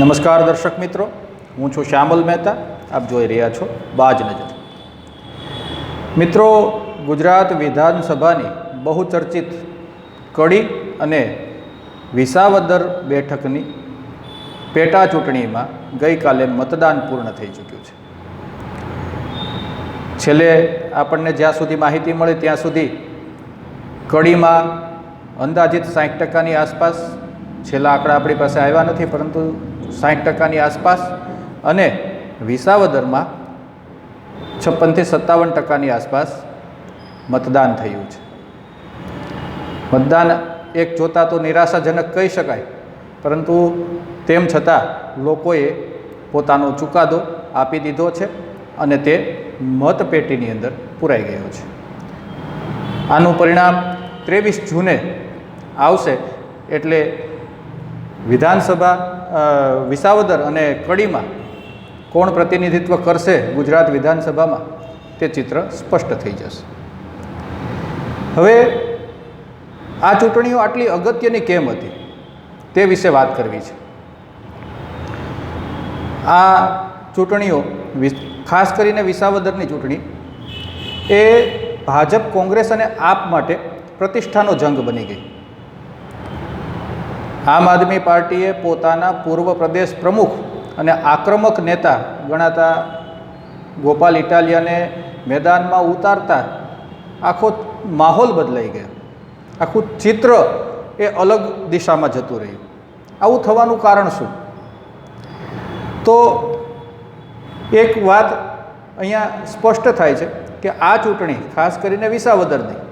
નમસ્કાર દર્શક મિત્રો, હું છું શ્યામલ મહેતા, આપ જોઈ રહ્યા છો બાજ નજર. મિત્રો, ગુજરાત વિધાનસભાની બહુચર્ચિત કડી અને વિસાવદર બેઠકની પેટા ચૂંટણીમાં ગઈકાલે મતદાન પૂર્ણ થઈ ચૂક્યું છે. છેલ્લે આપણને જ્યાં સુધી માહિતી મળે ત્યાં સુધી કડીમાં અંદાજિત સાઠ ટકાની આસપાસ છેલ્લા આંકડા આપણી પાસે આવ્યા નથી, પરંતુ સાઠ ટકાની આસપાસ અને વિસાવદરમાં છપ્પનથી સત્તાવન ટકાની આસપાસ મતદાન થયું છે. મતદાન એક જોતાં તો નિરાશાજનક કહી શકાય, પરંતુ તેમ છતાં લોકોએ પોતાનો ચુકાદો આપી દીધો છે અને તે મતપેટીની અંદર પુરાઈ ગયો છે. આનું પરિણામ ત્રેવીસ જૂને આવશે એટલે વિધાનસભા વિસાવદર અને કડીમાં કોણ પ્રતિનિધિત્વ કરશે ગુજરાત વિધાનસભામાં, તે ચિત્ર સ્પષ્ટ થઈ જશે. હવે, આ ચૂંટણીઓ આટલી અગત્યની કેમ હતી, તે વિશે વાત કરવી છે. આ ચૂંટણીઓ ખાસ કરીને વિસાવદરની ચૂંટણી, એ ભાજપ, કોંગ્રેસ અને આપ માટે પ્રતિષ્ઠાનો જંગ બની ગઈ. આમ આદમી પાર્ટીએ પોતાના પૂર્વ પ્રદેશ પ્રમુખ અને આક્રમક નેતા ગણાતા ગોપાલ ઇટાલિયાને મેદાનમાં ઉતારતા આખો માહોલ બદલાઈ ગયો. આખું ચિત્ર એ અલગ દિશામાં જતું રહ્યું. આવું થવાનું કારણ શું? તો એક વાત અહીંયા સ્પષ્ટ થાય છે કે આ ચૂંટણી ખાસ કરીને વિસાવદરની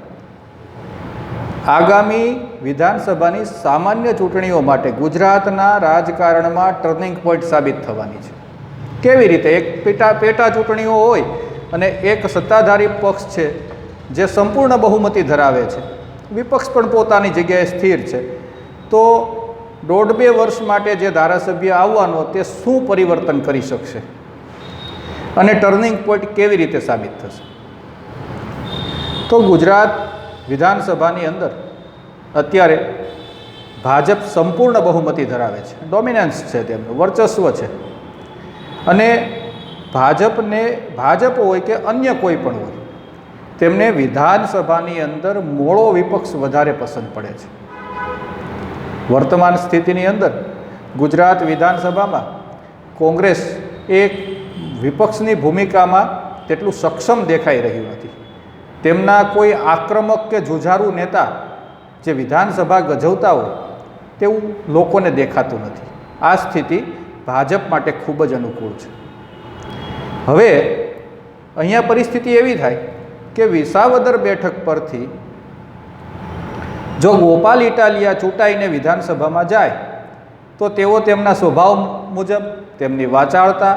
આગામી વિધાનસભાની સામાન્ય ચૂંટણીઓ માટે ગુજરાતના રાજકારણમાં ટર્નિંગ પોઈન્ટ સાબિત થવાની છે. કેવી રીતે? એક પેટા પેટા ચૂંટણીઓ હોય અને એક સત્તાધારી પક્ષ છે જે સંપૂર્ણ બહુમતી ધરાવે છે. વિપક્ષ પણ પોતાની જગ્યાએ સ્થિર છે. તો દોઢ બે વર્ષ માટે જે ધારાસભ્ય આવવાનો તે શું પરિવર્તન કરી શકશે? અને ટર્નિંગ પોઈન્ટ કેવી રીતે સાબિત થશે? તો ગુજરાત વિધાનસભાની અંદર અત્યારે ભાજપ સંપૂર્ણ બહુમતી ધરાવે છે. ડોમિનન્સ છે તેમનું, વર્ચસ્વ છે. અને ભાજપને, ભાજપ હોય કે અન્ય કોઈ પણ હોય, તેમને વિધાનસભાની અંદર મોળો વિપક્ષ વધારે પસંદ પડે છે. વર્તમાન સ્થિતિની અંદર ગુજરાત વિધાનસભામાં કોંગ્રેસ એક વિપક્ષની ભૂમિકામાં તેટલું સક્ષમ દેખાઈ રહ્યું નથી. તેમના કોઈ આક્રમક કે જુઝારુ નેતા જે વિધાનસભા ગજવતા હોય, તેવું લોકોને દેખાતું નથી. આ સ્થિતિ ભાજપ માટે ખૂબ જ અનુકૂળ છે. હવે, અહીંયા પરિસ્થિતિ એવી થાય કે વિસાવદર બેઠક પરથી જો ગોપાલ ઇટાલિયા ચૂંટાઈને વિધાનસભામાં જાય, તો તેઓ તેમના સ્વભાવ મુજબ, તેમની વાચાળતા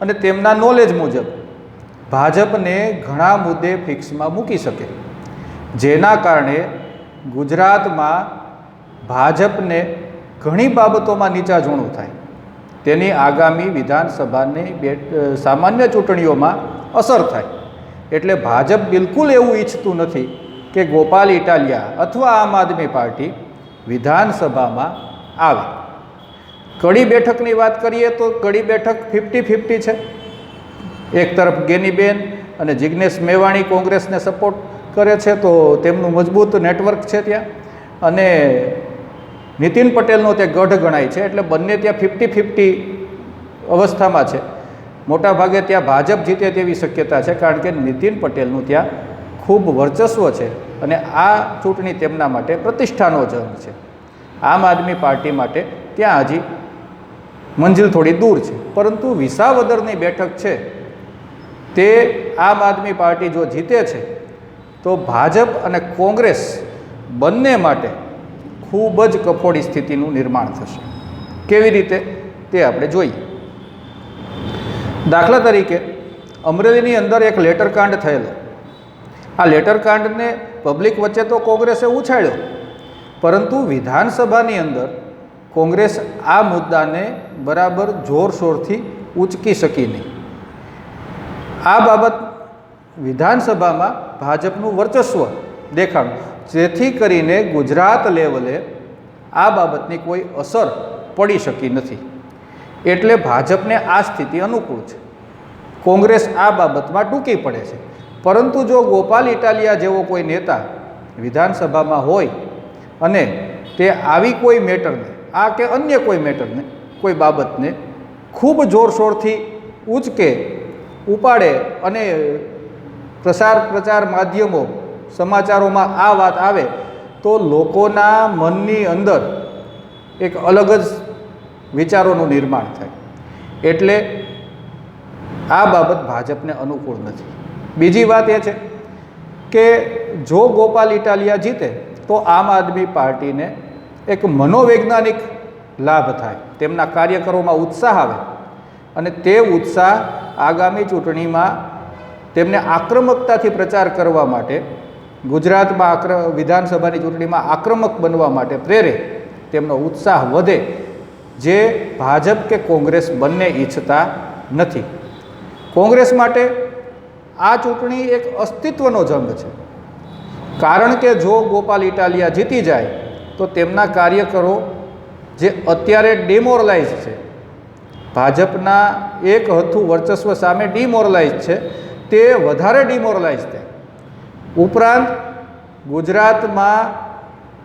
અને તેમના નોલેજ મુજબ ભાજપને ઘણા મુદ્દે ફિક્સમાં મૂકી શકે. જેના કારણે ગુજરાતમાં ભાજપને ઘણી બાબતોમાં નીચા ઝૂણું થાય. તેની આગામી વિધાનસભાની બે સામાન્ય ચૂંટણીઓમાં અસર થાય. એટલે ભાજપ બિલકુલ એવું ઈચ્છતું નથી કે ગોપાલ ઇટાલિયા અથવા આમ આદમી પાર્ટી વિધાનસભામાં આવે. કડી બેઠકની વાત કરીએ તો કડી બેઠક ફિફ્ટી ફિફ્ટી છે. એક તરફ ગેનીબેન અને જિજ્ઞેશ મેવાણી કોંગ્રેસને સપોર્ટ કરે છે, તો તેમનું મજબૂત નેટવર્ક છે ત્યાં. અને નીતિન પટેલનો તે ગઢ ગણાય છે, એટલે બંને ત્યાં ફિફ્ટી ફિફ્ટી અવસ્થામાં છે. મોટા ભાગે ત્યાં ભાજપ જીતે તેવી શક્યતા છે, કારણ કે નીતિન પટેલનું ત્યાં ખૂબ વર્ચસ્વ છે અને આ ચૂંટણી તેમના માટે પ્રતિષ્ઠાનો જંગ છે. આમ આદમી પાર્ટી માટે ત્યાં હજી મંજિલ થોડી દૂર છે. પરંતુ વિસાવદરની બેઠક છે તે આમ આદમી પાર્ટી જો જીતે છે, તો ભાજપ અને કોંગ્રેસ બંને માટે ખૂબ જ કફોડી સ્થિતિનું નિર્માણ થશે. કેવી રીતે? તે આપણે જોઈએ. દાખલા તરીકે, અમરેલીની અંદર એક લેટરકાંડ થયેલો. આ લેટરકાંડને પબ્લિક વચ્ચે તો કોંગ્રેસે ઉછાળ્યો. પરંતુ વિધાનસભાની અંદર કોંગ્રેસ આ મુદ્દાને બરાબર જોરશોરથી ઉચકી શકી નહીં. આ બાબત વિધાનસભામાં ભાજપનું વર્ચસ્વ દેખાડું જેથી કરીને ગુજરાત લેવલે આ બાબતની કોઈ અસર પડી શકી નથી. એટલે ભાજપને આ સ્થિતિ અનુકૂળ છે. કોંગ્રેસ આ બાબતમાં ટૂંકી પડે છે. પરંતુ જો ગોપાલ ઇટાલિયા જેવો કોઈ નેતા વિધાનસભામાં હોય અને તે આવી કોઈ મેટરને, આ કે અન્ય કોઈ મેટરને, કોઈ બાબતને ખૂબ જોરશોરથી ઉચકે ઉપાડે અને પ્રસાર પ્રચાર માધ્યમો સમાચારોમાં આ વાત આવે તો લોકોના મનની અંદર એક અલગ જ વિચારોનું નિર્માણ થાય. એટલે આ બાબત ભાજપને અનુકૂળ નથી. બીજી વાત એ છે કે જો ગોપાલ ઇટાલિયા જીતે તો આમ આદમી પાર્ટીને એક મનોવૈજ્ઞાનિક લાભ થાય. તેમના કાર્યકરોમાં ઉત્સાહ આવે અને તે ઉત્સાહ આગામી ચૂંટણીમાં તેમને આક્રમકતાથી પ્રચાર કરવા માટે, ગુજરાતમાં આક્ર, વિધાનસભાની ચૂંટણીમાં આક્રમક બનવા માટે પ્રેરે તેમનો ઉત્સાહ વધે જે ભાજપ કે કોંગ્રેસ બંને ઈચ્છતા નથી. કોંગ્રેસ માટે આ ચૂંટણી એક અસ્તિત્વનો જંગ છે. કારણ કે જો ગોપાલ ઇટાલિયા જીતી જાય, તો તેમના કાર્યકરો જે અત્યારે ડેમોરલાઇઝ છે ભાજપના એક હથું વર્ચસ્વ સામે ડિમોરલાઇઝ છે, તે વધારે ડિમોરલાઇઝ થાય. ઉપરાંત, ગુજરાતમાં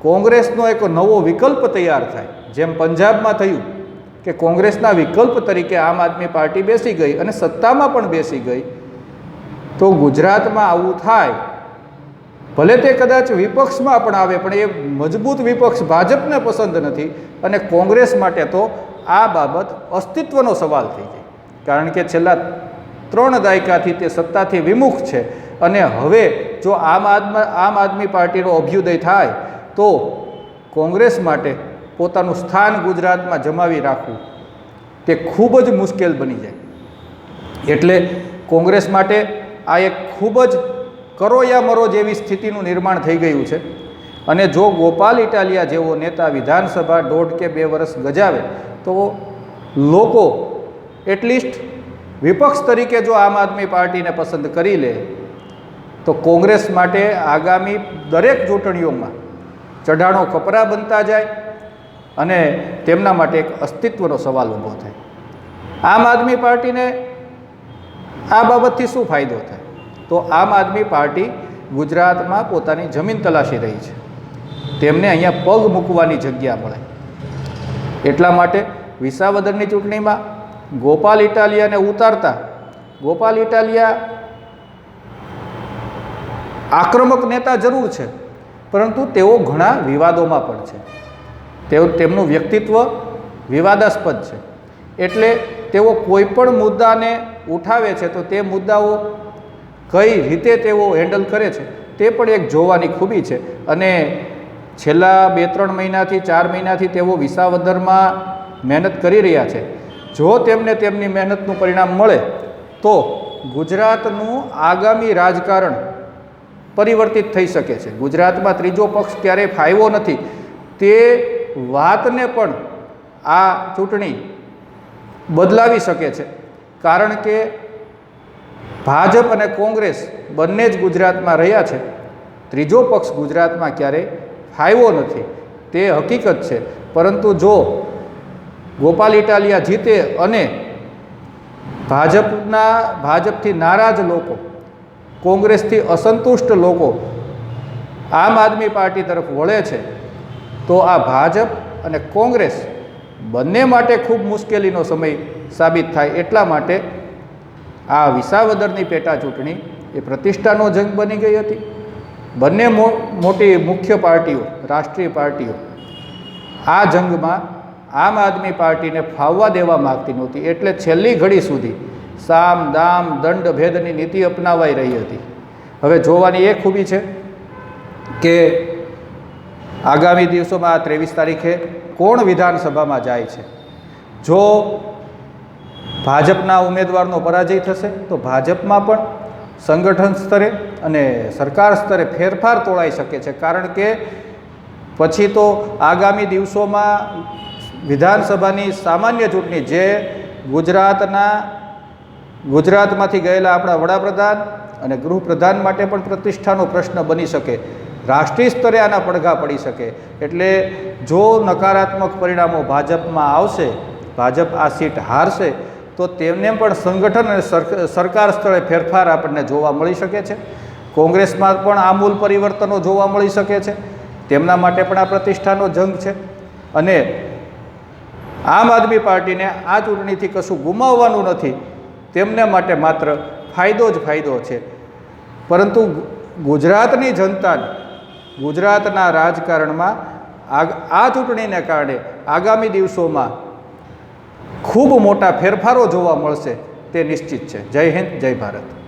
કોંગ્રેસનો એક નવો વિકલ્પ તૈયાર થાય. જેમ પંજાબમાં થયું કે કોંગ્રેસના વિકલ્પ તરીકે આમ આદમી પાર્ટી બેસી ગઈ અને સત્તામાં પણ બેસી ગઈ, તો ગુજરાતમાં આવું થાય. ભલે તે કદાચ વિપક્ષમાં પણ આવે, પણ એ મજબૂત વિપક્ષ ભાજપને પસંદ નથી અને કોંગ્રેસ માટે તો આ બાબત અસ્તિત્વનો સવાલ થઈ જાય. કારણ કે છેલ્લા ત્રણ દાયકાથી તે સત્તાથી વિમુખ છે. અને હવે જો આમ આદમી આમ આદમી પાર્ટીનો અભ્યુદય થાય, તો કોંગ્રેસ માટે પોતાનું સ્થાન ગુજરાતમાં જમાવી રાખવું તે ખૂબ જ મુશ્કેલ બની જાય. એટલે કોંગ્રેસ માટે આ એક ખૂબ જ કરો યા મરો જેવી સ્થિતિનું નિર્માણ થઈ ગયું છે. અને જો ગોપાલ ઇટાલિયા જેવો નેતા વિધાનસભા દોઢ કે બે વર્ષ ગજાવે, તો લોકો એટલીસ્ટ વિપક્ષ તરીકે જો આમ આદમી પાર્ટીને પસંદ કરી લે, તો કોંગ્રેસ માટે આગામી દરેક ચૂંટણીઓમાં ચઢાણો કપરા બનતા જાય અને તેમના માટે એક અસ્તિત્વનો સવાલ ઊભો થાય. આમ આદમી પાર્ટીને આ બાબતથી શું ફાયદો થાય? તો આમ આદમી પાર્ટી ગુજરાતમાં પોતાની જમીન તલાશી રહી છે. તેમને અહીંયા પગ મૂકવાની જગ્યા મળે. એટલા માટે વિસાવદરની ચૂંટણીમાં ગોપાલ ઇટાલિયાને ઉતારતા ગોપાલ ઇટાલિયા આક્રમક નેતા જરૂર છે, પરંતુ તેઓ ઘણા વિવાદોમાં પણ છે. તેઓ તેમનું વ્યક્તિત્વ વિવાદાસ્પદ છે. એટલે તેઓ કોઈ પણ મુદ્દાને ઉઠાવે છે તો તે મુદ્દાઓ કઈ રીતે તેઓ હેન્ડલ કરે છે તે પણ એક જોવાની ખૂબી છે. અને છેલ્લા બે ત્રણ મહિનાથી, ચાર મહિનાથી તેઓ વિસાવદરમાં મહેનત કરી રહ્યા છે. જો તેમને તેમની મહેનતનું પરિણામ મળે, તો ગુજરાતનું આગામી રાજકારણ પરિવર્તિત થઈ શકે છે. ગુજરાતમાં ત્રીજો પક્ષ ક્યારેય ફાયવો નથી. તે વાતને પણ આ ચૂંટણી બદલાવી શકે છે. કારણ કે ભાજપ અને કોંગ્રેસ બંને જ ગુજરાતમાં રહ્યા છે. ત્રીજો પક્ષ ગુજરાતમાં ક્યારેય ફાયવો નથી. તે હકીકત છે. પરંતુ જો ગોપાલ ઇટાલિયા જીતે અને ભાજપના, ભાજપથી નારાજ લોકો, કોંગ્રેસથી અસંતુષ્ટ લોકો આમ આદમી પાર્ટી તરફ વળે છે, તો આ ભાજપ અને કોંગ્રેસ બંને માટે ખૂબ મુશ્કેલીનો સમય સાબિત થાય એટલા માટે આ વિસાવદરની પેટા ચૂંટણી એ પ્રતિષ્ઠાનો જંગ બની ગઈ હતી. બંને મોટી મુખ્ય પાર્ટીઓ, રાષ્ટ્રીય પાર્ટીઓ, આ જંગમાં આમ આદમી પાર્ટીને ફાવવા દેવા માગતી નહોતી. એટલે છેલ્લી ઘડી સુધી સામ, દામ, દંડ, ભેદની નીતિ અપનાવાઈ રહી હતી. હવે જોવાની એ ખૂબી છે કે આગામી દિવસોમાં ત્રેવીસ તારીખે કોણ વિધાનસભામાં જાય છે? જો ભાજપના ઉમેદવારનો પરાજય થશે, તો ભાજપમાં પણ સંગઠન સ્તરે અને સરકાર સ્તરે ફેરફાર તોળાઈ શકે છે. કારણ કે પછી તો આગામી દિવસોમાં વિધાનસભાની સામાન્ય ચૂંટણી જે ગુજરાતના, ગુજરાતમાંથી ગયેલા આપણા વડાપ્રધાન અને ગૃહપ્રધાન માટે પણ પ્રતિષ્ઠાનો પ્રશ્ન બની શકે. રાષ્ટ્રીય સ્તરે આના પડઘા પડી શકે. એટલે જો નકારાત્મક પરિણામો ભાજપમાં આવશે, ભાજપ આ સીટ હારશે તો તેમને પણ સંગઠન અને સરક- સરકાર સ્થળે ફેરફાર આપણને જોવા મળી શકે છે. કોંગ્રેસમાં પણ આમૂલ પરિવર્તનો જોવા મળી શકે છે. તેમના માટે પણ આ પ્રતિષ્ઠાનો જંગ છે. અને આમ આદમી પાર્ટીને આ ચૂંટણીથી કશું ગુમાવવાનું નથી. તેમને માટે માત્ર ફાયદો જ ફાયદો છે. પરંતુ ગુજરાતની જનતાને, ગુજરાતના રાજકારણમાં આ ચૂંટણીને કારણે આગામી દિવસોમાં ખૂબ મોટા ફેરફારો જોવા મળશે તે નિશ્ચિત છે. જય હિન્દ જય ભારત.